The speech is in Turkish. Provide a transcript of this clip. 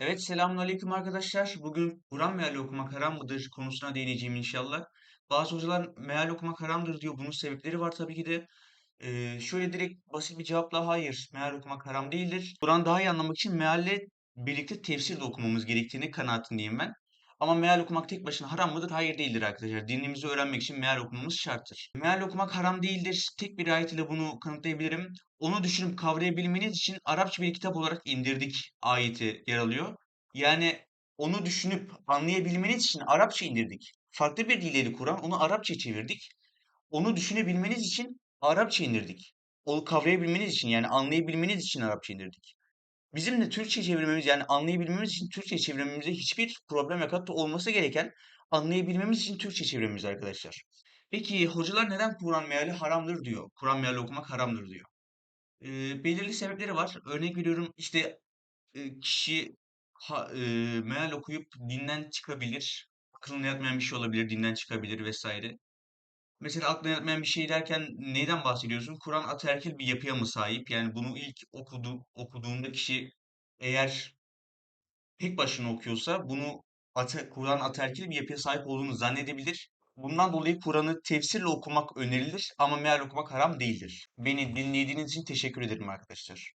Evet, selamünaleyküm arkadaşlar. Bugün Kur'an meali okumak haram mıdır konusuna değineceğim inşallah. Bazı hocalar meal okumak haramdır diyor. Bunun sebepleri var tabii ki de. Ee, şöyle direkt basit bir cevapla hayır, meal okumak haram değildir. Kur'an daha iyi anlamak için mealle birlikte tefsir de okumamız gerektiğini kanaatindeyim ben. Ama meal okumak tek başına haram mıdır? Hayır değildir arkadaşlar. Dinimizi öğrenmek için meal okumamız şarttır. Meal okumak haram değildir. Tek bir ayet ile bunu kanıtlayabilirim. Onu düşünüp kavrayabilmeniz için Arapça bir kitap olarak indirdik ayeti yer alıyor. Yani onu düşünüp anlayabilmeniz için Arapça indirdik. Farklı bir dildeydi Kur'an. Onu Arapça çevirdik. Onu düşünebilmeniz için Arapça indirdik. Onu kavrayabilmeniz için yani anlayabilmeniz için Arapça indirdik. Bizim de Türkçe çevirmemiz yani anlayabilmemiz için Türkçe çevirmemize hiçbir problem yok. Hatta olması gereken anlayabilmemiz için Türkçe çevirmemiz arkadaşlar. Peki hocalar neden Kur'an meali haramdır diyor. Kur'an meali okumak haramdır diyor. Ee, belirli sebepleri var. Örnek veriyorum işte e, kişi ha, e, meal okuyup dinden çıkabilir. Aklına yatmayan bir şey olabilir, dinden çıkabilir vesaire. Mesela aklına yatmayan bir şey derken neyden bahsediyorsun? Kur'an ataerkil bir yapıya mı sahip? Yani bunu ilk okudu, okuduğunda kişi eğer tek başına okuyorsa bunu ate, Kur'an ataerkil bir yapıya sahip olduğunu zannedebilir. Bundan dolayı Kur'an'ı tefsirle okumak önerilir ama meal okumak haram değildir. Beni dinlediğiniz için teşekkür ederim arkadaşlar.